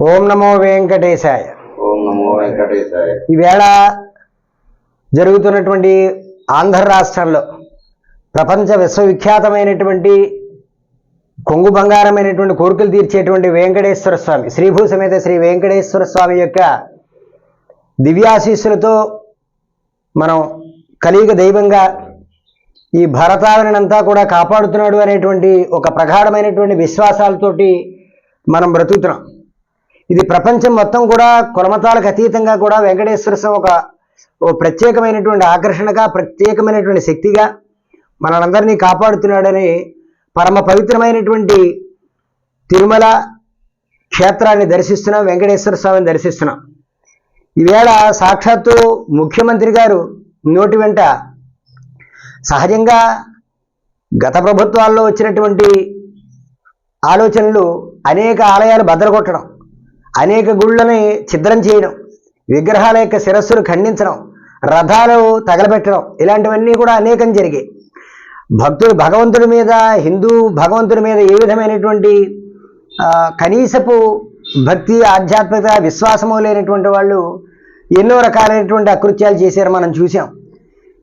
ఓం నమో వెంకటేశాయ. ఓం నమో వెంకటేశాయ. ఈవేళ జరుగుతున్నటువంటి ఆంధ్ర రాష్ట్రంలో ప్రపంచ విశ్వవిఖ్యాతమైనటువంటి కొంగు బంగారమైనటువంటి కోరికలు తీర్చేటువంటి వెంకటేశ్వర స్వామి శ్రీభూ సమేత శ్రీ వెంకటేశ్వర స్వామి యొక్క దివ్యాశీస్సులతో మనం కలియుగ దైవంగా ఈ భారతావనినంతా కూడా కాపాడుతున్నాడు అనేటువంటి ఒక ప్రగాఢమైనటువంటి విశ్వాసాలతోటి మనం బ్రతుకుతున్నాం. ఇది ప్రపంచం మొత్తం కూడా కులమతాలకు అతీతంగా కూడా వెంకటేశ్వర స్వామి ఒక ఓ ప్రత్యేకమైనటువంటి ఆకర్షణగా ప్రత్యేకమైనటువంటి శక్తిగా మనందరినీ కాపాడుతున్నాడని పరమ పవిత్రమైనటువంటి తిరుమల క్షేత్రాన్ని దర్శిస్తున్నాం వెంకటేశ్వర స్వామిని దర్శిస్తున్నాం. ఈవేళ సాక్షాత్తు ముఖ్యమంత్రి గారు నోటి వెంట సహజంగా గత ప్రభుత్వాల్లో వచ్చినటువంటి ఆలోచనలు అనేక ఆలయాలు బద్దలగొట్టడం అనేక గుళ్ళని ఛిద్రం చేయడం విగ్రహాల యొక్క శిరస్సులు ఖండించడం రథాలు తగలబెట్టడం ఇలాంటివన్నీ కూడా అనేకం జరిగాయి. భక్తుడు భగవంతుడి మీద హిందూ భగవంతుడి మీద ఏ విధమైనటువంటి కనీసపు భక్తి ఆధ్యాత్మికత విశ్వాసము లేనటువంటి వాళ్ళు ఎన్నో రకాలైనటువంటి అకృత్యాలు చేశారు మనం చూసాం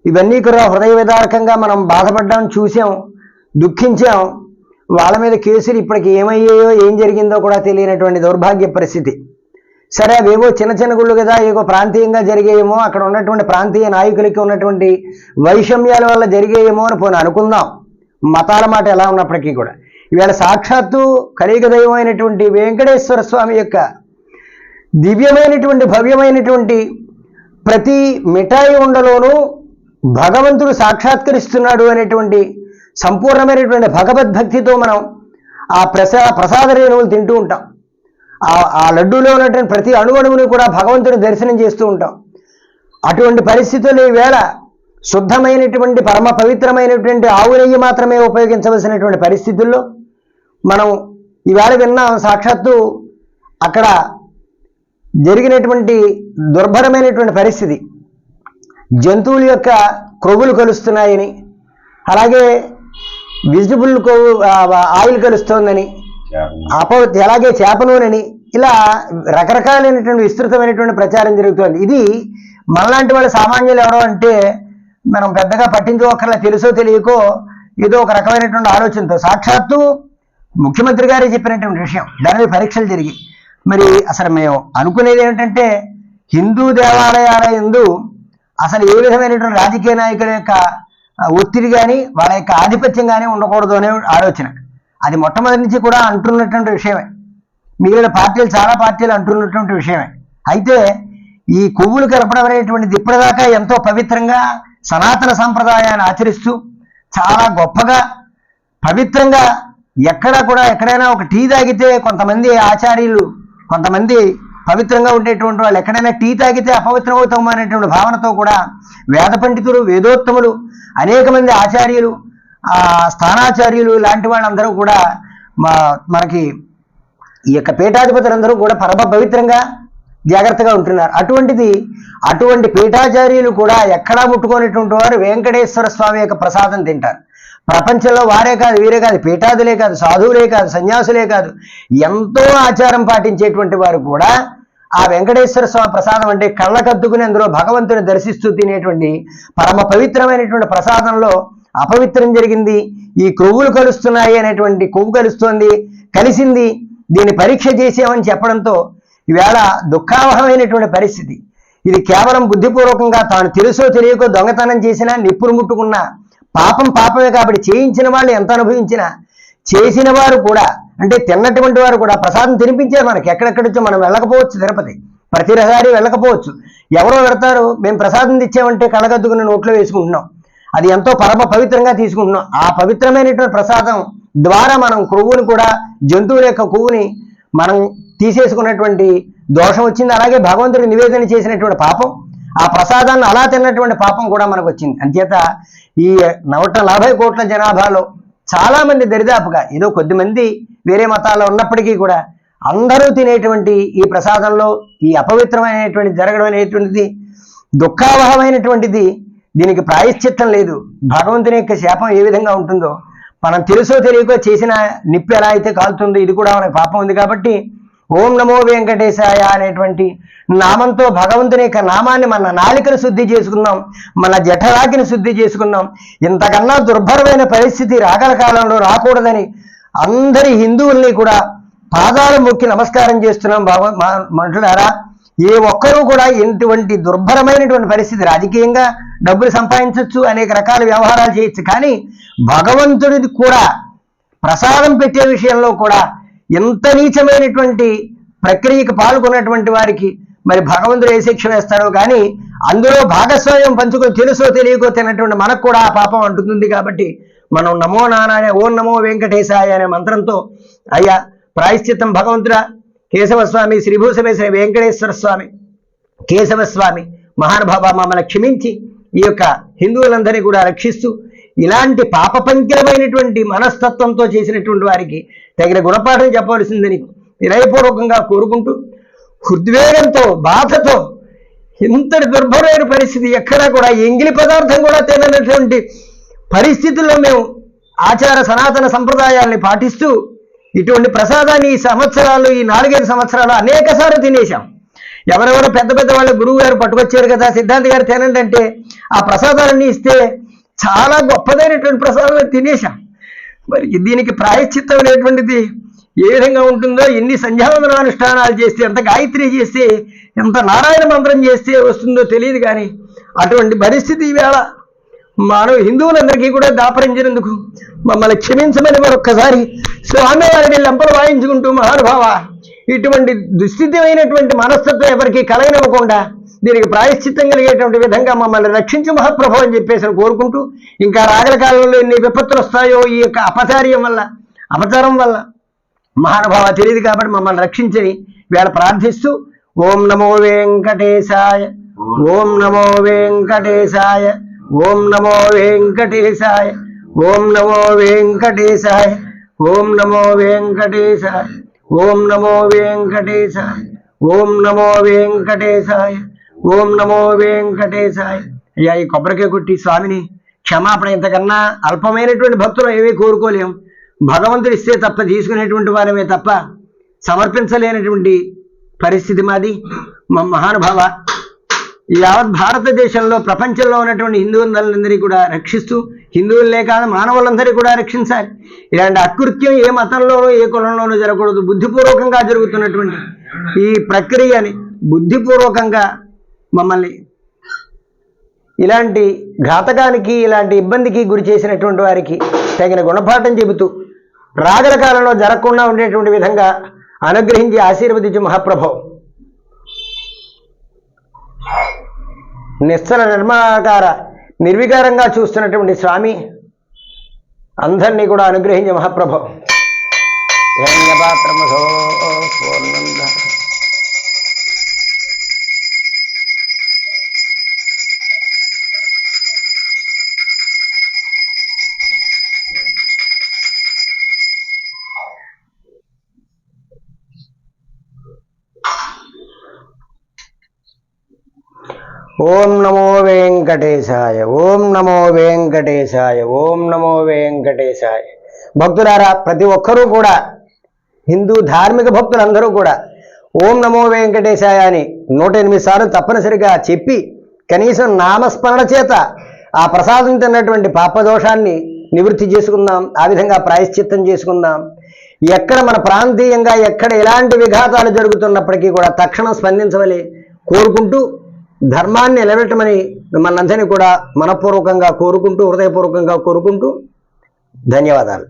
ఇవన్నీ కూడా హృదయ విదారకంగా మనం బాధపడ్డాం చూసాం దుఃఖించాం. వాళ్ళ మీద కేసులు ఇప్పటికి ఏమయ్యాయో ఏం జరిగిందో కూడా తెలియనటువంటి దౌర్భాగ్య పరిస్థితి. సరే అవేవో చిన్న చిన్న గుళ్ళు కదా ఏవో ప్రాంతీయంగా జరిగేయేమో అక్కడ ఉన్నటువంటి ప్రాంతీయ నాయకులకి ఉన్నటువంటి వైషమ్యాల వల్ల జరిగేయేమో అని పోనీ అనుకుందాం. మతాల మాట ఎలా ఉన్నప్పటికీ కూడా. ఇవాళ సాక్షాత్తు కలియుగ దైవం అయినటువంటి వెంకటేశ్వర స్వామి యొక్క దివ్యమైనటువంటి భవ్యమైనటువంటి ప్రతి మిఠాయి ఉండలోనూ భగవంతుడు సాక్షాత్కరిస్తున్నాడు అనేటువంటి సంపూర్ణమైనటువంటి భగవద్భక్తితో మనం ఆ ప్రసా ప్రసాద రేణువులు తింటూ ఉంటాం. ఆ ఆ లడ్డూలో ఉన్నటువంటి ప్రతి అణువణువుని కూడా భగవంతుని దర్శనం చేస్తూ ఉంటాం. అటువంటి పరిస్థితులు ఈవేళ శుద్ధమైనటువంటి పరమ పవిత్రమైనటువంటి ఆవు నెయ్యి మాత్రమే ఉపయోగించవలసినటువంటి పరిస్థితుల్లో మనం ఈవేళ విన్నాం. సాక్షాత్తు అక్కడ జరిగినటువంటి దుర్భరమైనటువంటి పరిస్థితి. జంతువుల యొక్క క్రొవ్వులు కలుస్తున్నాయని అలాగే ఆ, ఆయిల్ కలుస్తోందని అపవృత్తి అలాగే చేప నూనెని ఇలా రకరకాలైనటువంటి విస్తృతమైనటువంటి ప్రచారం జరుగుతోంది. ఇది మనలాంటి వాళ్ళ సామాన్యులు ఎవరో అంటే మనం పెద్దగా పట్టించుకోకర్లా తెలుసో తెలియకో ఏదో ఒక రకమైనటువంటి ఆలోచనతో. సాక్షాత్తు ముఖ్యమంత్రి గారే చెప్పినటువంటి విషయం. దాని పరీక్షలు జరిగి. మరి అసలు మేము అనుకునేది ఏమిటంటే హిందూ దేవాలయాల ఎందు అసలు ఏ విధమైనటువంటి రాజకీయ నాయకుల యొక్క ఒత్తిడి కానీ వాళ్ళ యొక్క ఆధిపత్యం కానీ ఉండకూడదు అనే ఆలోచన. అది మొట్టమొదటి నుంచి కూడా అంటున్నటువంటి విషయమే. మిగిలిన పార్టీలు చాలా పార్టీలు అంటున్నటువంటి విషయమే. అయితే ఈ కొవ్వులు కలపడం అనేటువంటిది ఇప్పటిదాకా ఎంతో పవిత్రంగా సనాతన సంప్రదాయాన్ని ఆచరిస్తూ చాలా గొప్పగా పవిత్రంగా ఎక్కడ కూడా ఎక్కడైనా ఒక టీ తాగితే కొంతమంది ఆచార్యులు కొంతమంది పవిత్రంగా ఉండేటువంటి వాళ్ళు. ఎక్కడైనా టీ తాగితే అపవిత్రం అనేటువంటి భావనతో కూడా వేద పండితులు వేదోత్తములు అనేక మంది ఆచార్యులు స్థానాచార్యులు లాంటి వాళ్ళందరూ కూడా మా మనకి ఈ యొక్క పీఠాధిపతులందరూ కూడా పరమ పవిత్రంగా జాగ్రత్తగా ఉంటున్నారు. అటువంటిది అటువంటి పీఠాచార్యులు కూడా ఎక్కడా ముట్టుకునేటువంటి వారు వెంకటేశ్వర స్వామి యొక్క ప్రసాదం తింటారు. ప్రపంచంలో వారే కాదు వీరే కాదు పీఠాదులే కాదు సాధువులే కాదు సన్యాసులే కాదు ఎంతో ఆచారం పాటించేటువంటి వారు కూడా ఆ వెంకటేశ్వర స్వామి ప్రసాదం అంటే కళ్ళకద్దుకుని అందులో భగవంతుని దర్శిస్తూ తినేటువంటి పరమ పవిత్రమైనటువంటి ప్రసాదంలో అపవిత్రం జరిగింది. ఈ కొవ్వులు కలుస్తున్నాయి అనేటువంటి కొవ్వు కలుస్తోంది. కలిసింది. దీన్ని పరీక్ష చేసామని చెప్పడంతో ఈవేళ దుఃఖావహమైనటువంటి పరిస్థితి. ఇది కేవలం బుద్ధిపూర్వకంగా తాను తెలుసో తెలియకో దొంగతనం చేసినా నిప్పురు ముట్టుకున్నా పాపం పాపమే కాబట్టి చేయించిన వాళ్ళు ఎంత అనుభవించినా చేసిన వారు కూడా అంటే తిన్నటువంటి వారు కూడా ప్రసాదం తినిపించారు మనకి. ఎక్కడెక్కడి మనం వెళ్ళకపోవచ్చు తిరుపతి. ప్రతిసారి వెళ్ళకపోవచ్చు. ఎవరో పెడతారు మేము ప్రసాదం తెచ్చామంటే కళ్ళగద్దుకుని నోట్లో వేసుకుంటున్నాం. అది ఎంతో పరమ పవిత్రంగా తీసుకుంటున్నాం. ఆ పవిత్రమైనటువంటి ప్రసాదం ద్వారా మనం కొవ్వుని కూడా జంతువుల యొక్క కొవ్వుని మనం తీసేసుకున్నటువంటి దోషం వచ్చింది. అలాగే భగవంతుడి నివేదన చేసినటువంటి పాపం ఆ ప్రసాదాన్ని అలా తిన్నటువంటి పాపం కూడా మనకు వచ్చింది. అంచేత ఈ నూట నలభై కోట్ల జనాభాలో చాలా మంది దరిదాపుగా ఏదో కొద్దిమంది వేరే మతాల్లో ఉన్నప్పటికీ కూడా అందరూ తినేటువంటి ఈ ప్రసాదంలో ఈ అపవిత్రమైనటువంటి జరగడం అనేటువంటిది దుఃఖావహమైనటువంటిది దీనికి ప్రాయశ్చిత్తం లేదు. భగవంతుని యొక్క శాపం ఏ విధంగా ఉంటుందో మనం తెలుసో తెలియకో చేసిన నిప్పు ఎలా అయితే కాలుతుందో ఇది కూడా మనకు పాపం ఉంది కాబట్టి ఓం నమో వెంకటేశాయ అనేటువంటి నామంతో భగవంతుని యొక్క నామాన్ని మన నాలికను శుద్ధి చేసుకుందాం మన జఠరాకిని శుద్ధి చేసుకుందాం. ఇంతకన్నా దుర్భరమైన పరిస్థితి రాగల కాలంలో రాకూడదని అందరి హిందువుల్ని కూడా పాదాలు మొక్కి నమస్కారం చేస్తున్నాం బాబా మా- ఏ ఒక్కరూ కూడా ఇటువంటి దుర్భరమైనటువంటి పరిస్థితి రాజకీయంగా డబ్బులు సంపాదించవచ్చు అనేక రకాల వ్యవహారాలు చేయొచ్చు. కానీ భగవంతుడిది కూడా ప్రసాదం పెట్టే విషయంలో కూడా ఎంత నీచమైనటువంటి ప్రక్రియకు పాల్గొన్నటువంటి వారికి మరి భగవంతుడు ఏ శిక్ష వేస్తాడో కానీ అందులో భాగస్వామ్యం పంచుకొని తెలుసో తెలియకో తినటువంటి మనకు కూడా ఆ పాపం అంటుతుంది కాబట్టి మనం నమో నానానే ఓం నమో వెంకటేశాయ అనే మంత్రంతో అయ్యా ప్రాయశ్చిత్తం భగవంతుడా కేశవ స్వామి వెంకటేశ్వర స్వామి కేశవ స్వామి మహానుభావ మమ్మల్ని క్షమించి ఈ యొక్క హిందువులందరినీ కూడా రక్షిస్తూ ఇలాంటి పాపపంకిలమైనటువంటి మనస్తత్వంతో చేసినటువంటి వారికి తగిన గుణపాఠం చెప్పవలసిందని వినయపూర్వకంగా కోరుకుంటూ హృద్వేగంతో బాధతో ఇంతటి దుర్భరమైన పరిస్థితి ఎక్కడా కూడా ఎంగిలి పదార్థం కూడా తిననటువంటి పరిస్థితుల్లో మేము ఆచార సనాతన సంప్రదాయాల్ని పాటిస్తూ ఇటువంటి ప్రసాదాన్ని ఈ సంవత్సరాలు ఈ నాలుగైదు సంవత్సరాలు అనేక సార్లు తినేశాం. ఎవరెవరో పెద్ద పెద్ద వాళ్ళ గురువు గారు పట్టుకొచ్చారు కదా సిద్ధాంత్ గారు తినండి అంటే ఆ ప్రసాదాలన్నీ ఇస్తే చాలా గొప్పదైనటువంటి ప్రసాదం తినేశా. మరి దీనికి ప్రాయశ్చిత్తం అనేటువంటిది ఏ విధంగా ఉంటుందో ఎన్ని సంధ్యావందన అనుష్ఠానాలు చేస్తే ఎంత గాయత్రి చేస్తే ఎంత నారాయణ మంత్రం చేస్తే వస్తుందో తెలియదు కానీ అటువంటి పరిస్థితి ఈవేళ మానవ హిందువులందరికీ కూడా దాపరించినందుకు మమ్మల్ని క్షమించమని మరొక్కసారి స్వామివారిని లెంపలు వాయించుకుంటూ మహానుభావ ఇటువంటి దుస్థితమైనటువంటి మనస్తత్వం ఎవరికి కలగనివ్వకుండా దీనికి ప్రాయశ్చిత్తం కలిగేటువంటి విధంగా మమ్మల్ని రక్షించు మహాప్రభు అని చెప్పేసి కోరుకుంటూ ఇంకా రాగల కాలంలో ఎన్ని విపత్తులు వస్తాయో ఈ యొక్క అపచార్యం వల్ల అపచారం వల్ల మహానుభావ తెలియదు కాబట్టి మమ్మల్ని రక్షించని వేళ ప్రార్థిస్తూ ఓం నమో వెంకటేశాయ ఓం నమో వెంకటేశాయ ఓం నమో వెంకటేశాయ ఓం నమో వెంకటేశాయ ఓం నమో వెంకటేశాయ ఓం నమో వెంకటేశాయ ఓం నమో వెంకటేశాయ ఓం నమో వెంకటేశాయ. అయ్యా ఈ కొబ్బరికాయ కొట్టి స్వామిని క్షమాపణ ఇంతకన్నా అల్పమైనటువంటి భక్తులు ఏమీ కోరుకోలేం. భగవంతుడు ఇస్తే తప్ప తీసుకునేటువంటి వారమే తప్ప సమర్పించలేనటువంటి పరిస్థితి మాది. మా మహానుభావ యావత్ భారతదేశంలో ప్రపంచంలో ఉన్నటువంటి హిందువులందరినీ కూడా రక్షిస్తూ హిందువులే కాదు మానవులందరినీ కూడా రక్షించాలి. ఇలాంటి అకృత్యం ఏ మతంలోనూ ఏ కులంలోనూ జరగకూడదు. బుద్ధిపూర్వకంగా జరుగుతున్నటువంటి ఈ ప్రక్రియని బుద్ధిపూర్వకంగా మమ్మల్ని. ఇలాంటి ఘాతకానికి ఇలాంటి ఇబ్బందికి గురి చేసినటువంటి వారికి తగిన గుణపాఠం చెబుతూ రాగల కాలంలో జరగకుండా ఉండేటువంటి విధంగా అనుగ్రహించి ఆశీర్వదించు మహాప్రభో. నిశ్చల నిర్మాకార నిర్వికారంగా చూస్తున్నటువంటి స్వామి అందరినీ కూడా అనుగ్రహించే మహాప్రభో. హిరణ్యపాత్రమసో ఓం నమో వెంకటేశాయ ఓం నమో వెంకటేశాయ ఓం నమో వెంకటేశాయ. భక్తులారా ప్రతి ఒక్కరూ కూడా హిందూ ధార్మిక భక్తులందరూ కూడా ఓం నమో వెంకటేశాయ అని నూట ఎనిమిది సార్లు తప్పనిసరిగా చెప్పి కనీసం నామస్మరణ చేత ఆ ప్రసాదం తిన్నటువంటి పాపదోషాన్ని నివృత్తి చేసుకుందాం ఆ విధంగా ప్రాయశ్చిత్తం చేసుకుందాం. ఎక్కడ మన ప్రాంతీయంగా ఎక్కడ ఎలాంటి విఘాతాలు జరుగుతున్నప్పటికీ కూడా తక్షణం స్పందించవలే కోరుకుంటూ ధర్మాన్ని నిలబెట్టమని మనందరినీ కూడా మనపూర్వకంగా కోరుకుంటూ హృదయపూర్వకంగా కోరుకుంటూ ధన్యవాదాలు.